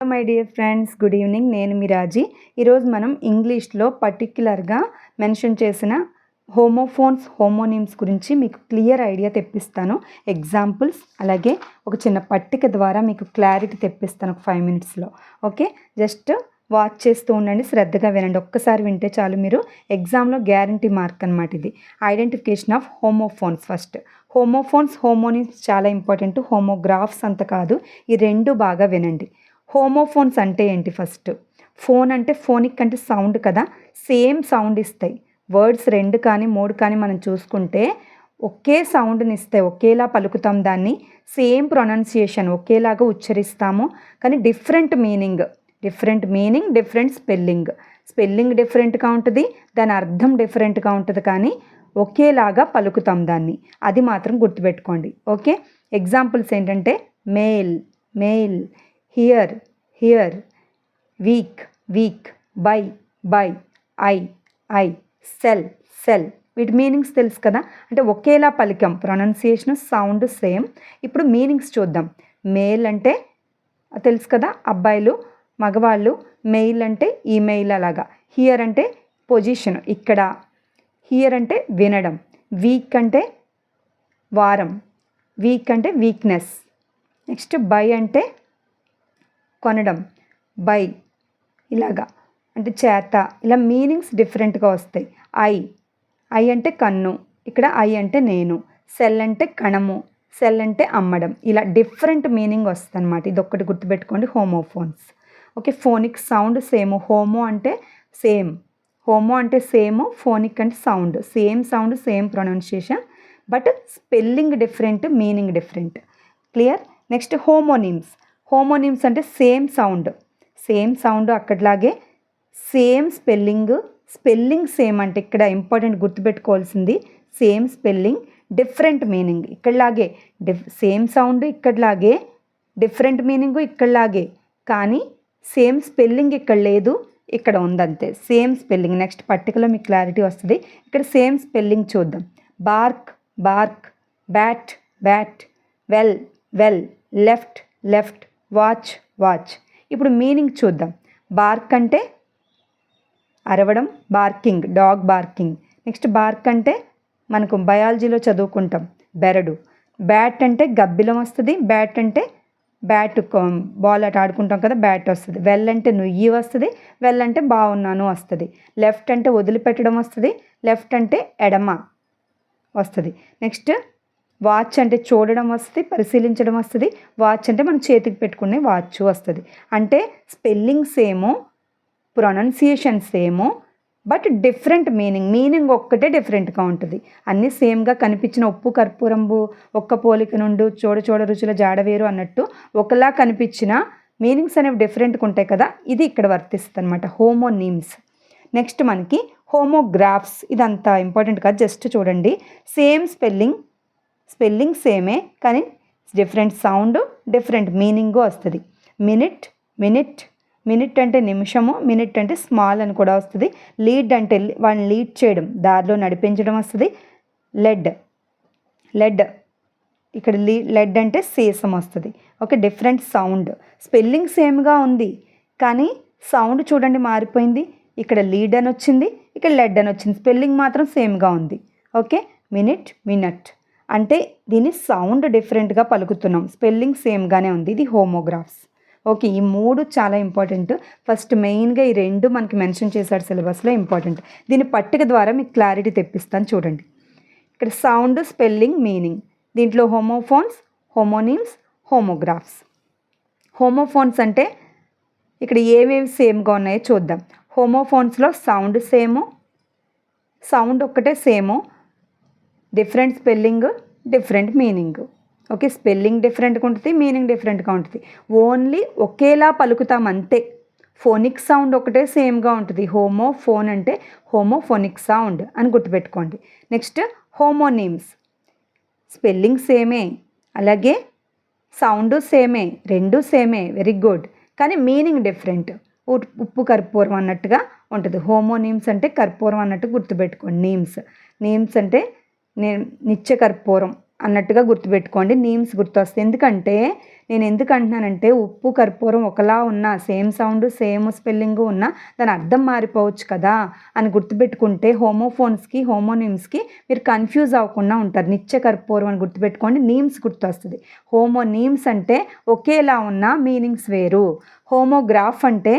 My dear friends good evening నేను మిరాజీ ఈరోజు మనం ఇంగ్లీష్లో పర్టిక్యులర్గా మెన్షన్ చేసిన హోమోఫోన్స్ హోమోనిమ్స్ గురించి మీకు క్లియర్ ఐడియా తెప్పిస్తాను. ఎగ్జాంపుల్స్ అలాగే ఒక చిన్న పట్టిక ద్వారా మీకు క్లారిటీ తెప్పిస్తాను ఒక ఫైవ్ మినిట్స్లో ఓకే జస్ట్ వాచ్ చేస్తూ ఉండండి. శ్రద్ధగా వినండి. ఒక్కసారి వింటే చాలు మీరు. ఎగ్జామ్లో గ్యారంటీ మార్క్ అనమాట ఇది. Identification of homophones first homophones homonyms చాలా ఇంపార్టెంట్ హోమోగ్రాఫ్స్ అంత కాదు. ఈ రెండు బాగా వినండి. హోమోఫోన్స్ అంటే ఏంటి ఫస్ట్? ఫోన్ అంటే ఫోనిక్ అంటే సౌండ్ కదా? సేమ్ సౌండ్ ఇస్తాయి. వర్డ్స్ రెండు కానీ మూడు కానీ మనం చూసుకుంటే ఒకే సౌండ్ని ఇస్తాయి. ఒకేలా పలుకుతాం దాన్ని. సేమ్ ప్రొనౌన్సియేషన్ ఒకేలాగా ఉచ్చరిస్తాము. కానీ different meaning different meaning different spelling. Spelling డిఫరెంట్గా ఉంటుంది. దాని అర్థం డిఫరెంట్గా ఉంటుంది కానీ ఒకేలాగా పలుకుతాం దాన్ని. అది మాత్రం గుర్తుపెట్టుకోండి. ఓకే? ఎగ్జాంపుల్స్ ఏంటంటే male mail. Here hear week weak by buy I eye sell cell వీటి మీనింగ్స్ తెలుసు కదా? అంటే ఒకేలా పలికాం. ప్రొనౌన్సియేషన్ సౌండ్ సేమ్ ఇప్పుడు మీనింగ్స్ చూద్దాం. మేల్ అంటే తెలుసు కదా? అబ్బాయిలు మగవాళ్ళు మెయిల్ అంటే ఈమెయిల్ అలాగా. హియర్ అంటే పొజిషన్ ఇక్కడ. హియర్ అంటే వినడం. వీక్ అంటే వారం. వీక్ అంటే వీక్నెస్ నెక్స్ట్ బై అంటే కొనడం బై ఇలాగా. అంటే చేత. ఇలా మీనింగ్స్ డిఫరెంట్గా వస్తాయి. ఐ. ఐ అంటే కన్ను. ఇక్కడ ఐ అంటే నేను. సెల్ అంటే కణము. సెల్ అంటే అమ్మడం. ఇలా డిఫరెంట్ మీనింగ్ వస్తుంది అనమాట ఇది ఒక్కటి గుర్తుపెట్టుకోండి. Homophones. Okay phonic sound same. Homo అంటే సేమ్. హోమో అంటే సేమ్. ఫోనిక్ అంటే sound. Same sound same pronunciation. But spelling different meaning different. Clear? Next homonyms. Homonyms అంటే సేమ్ సౌండ్. సేమ్ సౌండ్ అక్కడిలాగే సేమ్ స్పెల్లింగ్ స్పెల్లింగ్ సేమ్ అంటే ఇక్కడ important గుర్తుపెట్టుకోవాల్సింది. Same spelling different meaning. ఇక్కడలాగే diff same sound ఇక్కడలాగే different meaning ఇక్కడలాగే. కానీ same spelling ఇక్కడ లేదు ఇక్కడ ఉందంతే. Same spelling. నెక్స్ట్ పర్టికులర్ మీకు క్లారిటీ వస్తుంది. ఇక్కడ సేమ్ స్పెల్లింగ్ చూద్దాం. Bark bark bat bat well well left left watch watch. ఇప్పుడు మీనింగ్ చూద్దాం. బార్క్ అంటే అరవడం barking dog barking. Next bark అంటే మనకు బయాలజీలో చదువుకుంటాం బెరడు. బ్యాట్ అంటే గబ్బిలం వస్తుంది బ్యాట్ అంటే బ్యాట్ బాల్ అట్ ఆడుకుంటాం కదా బ్యాట్ వస్తుంది. వెల్ అంటే నుయ్యి వస్తుంది వెల్ అంటే బాగున్నాను వస్తుంది. లెఫ్ట్ అంటే వదిలిపెట్టడం వస్తుంది లెఫ్ట్ అంటే ఎడమ వస్తుంది. నెక్స్ట్ వాచ్ అంటే చూడడం వస్తుంది పరిశీలించడం వస్తుంది. వాచ్ అంటే మనం చేతికి పెట్టుకునే వాచ్ వస్తుంది. అంటే spelling same pronunciation same but different meaning meaning ఒక్కటే డిఫరెంట్గా ఉంటుంది. అన్నీ సేమ్గా కనిపించిన ఉప్పు కర్పూరంబు ఒక్క పోలిక నుండి చూడ చూడ రుచుల జాడవేరు అన్నట్టు ఒకలా కనిపించిన మీనింగ్స్ అనేవి డిఫరెంట్గా ఉంటాయి కదా ఇది ఇక్కడ వర్తిస్తుంది అనమాట హోమోనీమ్స్. నెక్స్ట్ మనకి హోమోగ్రాఫ్స్ ఇదంతా ఇంపార్టెంట్ కాదు జస్ట్ చూడండి. సేమ్ స్పెల్లింగ్ స్పెల్లింగ్ సేమే కానీ డిఫరెంట్ సౌండ్ డిఫరెంట్ మీనింగ్ వస్తుంది. మినిట్ మినిట్ మినిట్ అంటే నిమిషము మినిట్ అంటే స్మాల్ అని కూడా వస్తుంది. లీడ్ అంటే వాళ్ళని లీడ్ చేయడం దారిలో నడిపించడం వస్తుంది. లెడ్ లెడ్ ఇక్కడ లీ లెడ్ అంటే సీసం వస్తుంది. ఒక డిఫరెంట్ సౌండ్. స్పెల్లింగ్ సేమ్గా ఉంది కానీ సౌండ్ చూడండి మారిపోయింది. ఇక్కడ లీడ్ అని వచ్చింది ఇక్కడ లెడ్ అని వచ్చింది. స్పెల్లింగ్ మాత్రం సేమ్గా ఉంది. ఓకే? Minute minute. అంటే దీన్ని సౌండ్ డిఫరెంట్గా పలుకుతున్నాం. స్పెల్లింగ్ సేమ్గానే ఉంది. ఇది హోమోగ్రాఫ్స్. ఓకే ఈ మూడు చాలా ఇంపార్టెంట్. ఫస్ట్ మెయిన్గా ఈ రెండు మనకి మెన్షన్ చేశాడు సిలబస్లో ఇంపార్టెంట్. దీని పట్టిక ద్వారా మీకు క్లారిటీ తెప్పిస్తాను చూడండి. ఇక్కడ సౌండ్ స్పెల్లింగ్ మీనింగ్. దీంట్లో హోమోఫోన్స్ హోమోనిమ్స్ హోమోగ్రాఫ్స్. హోమోఫోన్స్ అంటే ఇక్కడ ఏమేమి సేమ్గా ఉన్నాయో చూద్దాం. హోమోఫోన్స్లో సౌండ్ సేము సౌండ్ ఒక్కటే same different spelling different meaning okay spelling డిఫరెంట్గా ఉంటుంది మీనింగ్ డిఫరెంట్గా ఉంటుంది. ఓన్లీ ఒకేలా పలుకుతాం అంతే. ఫోనిక్ సౌండ్ ఒకటే సేమ్గా ఉంటుంది. హోమో ఫోన్ అంటే హోమోఫోనిక్ సౌండ్ అని గుర్తుపెట్టుకోండి. నెక్స్ట్ హోమోనీమ్స్ స్పెల్లింగ్ సేమే అలాగే సౌండ్ సేమే రెండు సేమే వెరీ గుడ్ కానీ మీనింగ్ డిఫరెంట్ ఉప్పు కర్పూరం అన్నట్టుగా ఉంటుంది. హోమోనీమ్స్ అంటే కర్పూరం అన్నట్టు గుర్తుపెట్టుకోండి. నీమ్స్ నీమ్స్ అంటే నిత్య కర్పూరం అన్నట్టుగా గుర్తుపెట్టుకోండి నీమ్స్ గుర్తొస్తాయి. ఎందుకంటే నేను ఎందుకు అంటున్నానంటే ఉప్పు కర్పూరం ఒకలా ఉన్న సేమ్ సౌండ్ సేమ్ స్పెల్లింగ్ ఉన్న దాని అర్థం మారిపోవచ్చు కదా అని గుర్తుపెట్టుకుంటే హోమోఫోన్స్కి హోమోనిమ్స్కి మీరు కన్ఫ్యూజ్ అవ్వకుండా ఉంటారు. నిత్య కర్పూరం అని గుర్తుపెట్టుకోండి నీమ్స్ గుర్తొస్తుంది. హోమో నీమ్స్ అంటే ఒకేలా ఉన్న మీనింగ్స్ వేరు. హోమోగ్రాఫ్ అంటే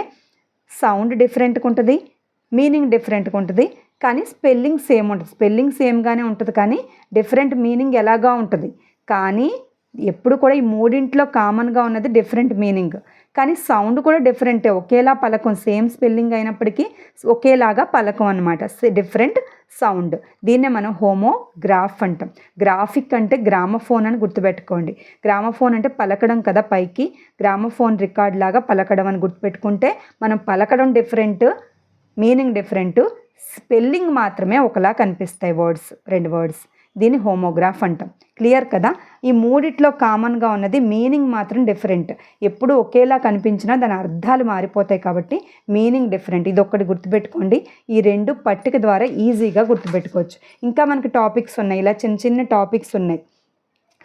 సౌండ్ డిఫరెంట్గా ఉంటుంది మీనింగ్ డిఫరెంట్గా ఉంటుంది. కానీ స్పెల్లింగ్ సేమ్ ఉంటుంది. స్పెల్లింగ్ సేమ్గానే ఉంటుంది కానీ డిఫరెంట్ మీనింగ్ ఎలాగా ఉంటుంది. కానీ ఎప్పుడు కూడా ఈ మూడింట్లో కామన్గా ఉన్నది డిఫరెంట్ మీనింగ్. కానీ సౌండ్ కూడా డిఫరెంటే. ఒకేలా పలకం సేమ్ స్పెల్లింగ్ అయినప్పటికీ ఒకేలాగా పలకం అనమాట డిఫరెంట్ సౌండ్. దీన్నే మనం హోమోగ్రాఫ్ అంటాం. గ్రాఫిక్ అంటే గ్రామఫోన్ అని గుర్తుపెట్టుకోండి. గ్రామఫోన్ అంటే పలకడం కదా పైకి. గ్రామఫోన్ రికార్డ్ లాగా పలకడం అని గుర్తుపెట్టుకుంటే మనం పలకడం డిఫరెంట్ మీనింగ్ డిఫరెంట్. స్పెల్లింగ్ మాత్రమే ఒకలా కనిపిస్తాయి వర్డ్స్ రెండు వర్డ్స్. దీన్ని హోమోగ్రాఫ్ అంటాం. క్లియర్ కదా? ఈ మూడిట్లో కామన్గా ఉన్నది మీనింగ్ మాత్రం డిఫరెంట్. ఎప్పుడు ఒకేలా కనిపించినా దాని అర్థాలు మారిపోతాయి కాబట్టి మీనింగ్ డిఫరెంట్. ఇది ఒక్కటి గుర్తుపెట్టుకోండి. ఈ రెండు పట్టిక ద్వారా ఈజీగా గుర్తుపెట్టుకోవచ్చు. ఇంకా మనకి టాపిక్స్ ఉన్నాయి. ఇలా చిన్న చిన్న టాపిక్స్ ఉన్నాయి.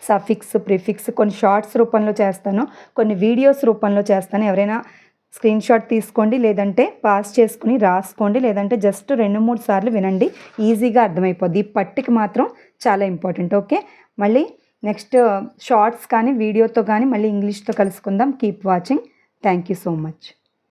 సఫిక్స్ ప్రిఫిక్స్ కొన్ని షార్ట్స్ రూపంలో చేస్తాను. కొన్ని వీడియోస్ రూపంలో చేస్తాను. ఎవరైనా స్క్రీన్ షాట్ తీసుకోండి లేదంటే పాస్ చేసుకుని రాసుకోండి లేదంటే జస్ట్ రెండు మూడు సార్లు వినండి. ఈజీగా అర్థమైపోద్ది. ఈ పట్టికి మాత్రం చాలా ఇంపార్టెంట్. ఓకే? మళ్ళీ నెక్స్ట్ షార్ట్స్ కానీ వీడియోతో కానీ మళ్ళీ ఇంగ్లీష్తో కలుసుకుందాం. Keep watching. Thank you so much.